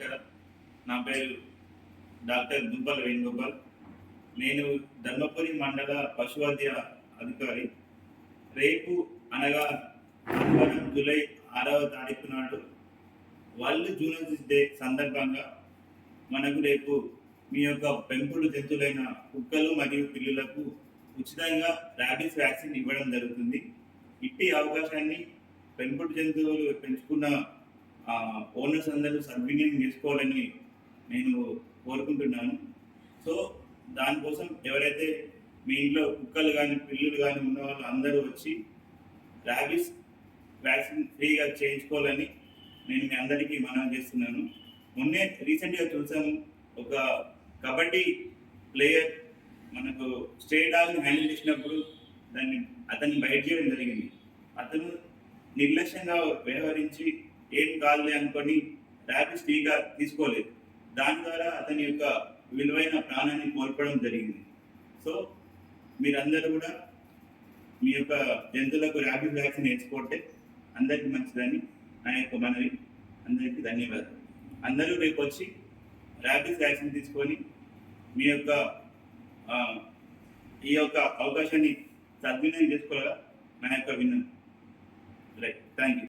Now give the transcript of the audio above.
నమస్కారం. నా పేరు డాక్టర్ దుబ్బల్ వేణుగోపాల్ నేను ధర్మపురి మండల పశువైద్య అధికారి. రేపు అనగా ఆదివారం జూలై ఆరవ తారీఖు నాడు వరల్డ్ జూనోసిస్ డే సందర్భంగా మనకు రేపు మీ యొక్క పెంపుడు జంతువులైన కుక్కలు మరియు పిల్లులకు ఉచితంగా ర్యాబీస్ వ్యాక్సిన్ ఇవ్వడం జరుగుతుంది. ఇట్టి అవకాశాన్ని పెంపుడు జంతువులు పెంచుకున్న ఓనర్స్ అందరూ సద్వినియోగం చేసుకోవాలని నేను కోరుకుంటున్నాను. సో దానికోసం ఎవరైతే మీ ఇంట్లో కుక్కలు కానీ పిల్లులు కానీ ఉన్న వాళ్ళు అందరూ వచ్చి ర్యాబీస్ వ్యాక్సిన్ ఫ్రీగా చేయించుకోవాలని నేను మీ అందరికీ మనం చేస్తున్నాను. మొన్నే రీసెంట్గా చూసాము ఒక కబడ్డీ ప్లేయర్ మనకు స్టేట్ డాగ్ని హ్యాండిల్ చేసినప్పుడు దాన్ని అతన్ని బయట చేయడం జరిగింది. అతను నిర్లక్ష్యంగా వ్యవహరించి ఏం కాదులే అనుకొని ర్యాపిడ్ టీకా తీసుకోలేదు. దాని ద్వారా అతని యొక్క విలువైన ప్రాణాన్ని కోల్పడం జరిగింది. సో మీరందరూ కూడా మీ యొక్క జంతువులకు ర్యాబిస్ వ్యాక్సిన్ వేసుకోంటే అందరికీ మంచిదని నా యొక్క మనవి. అందరికీ ధన్యవాదాలు. అందరూ రేపు వచ్చి ర్యాబిస్ వ్యాక్సిన్ తీసుకొని మీ యొక్క ఈ యొక్క అవకాశాన్ని సద్వినియోగం చేసుకోవాలా? నా యొక్క విన్నం రైట్. Thank you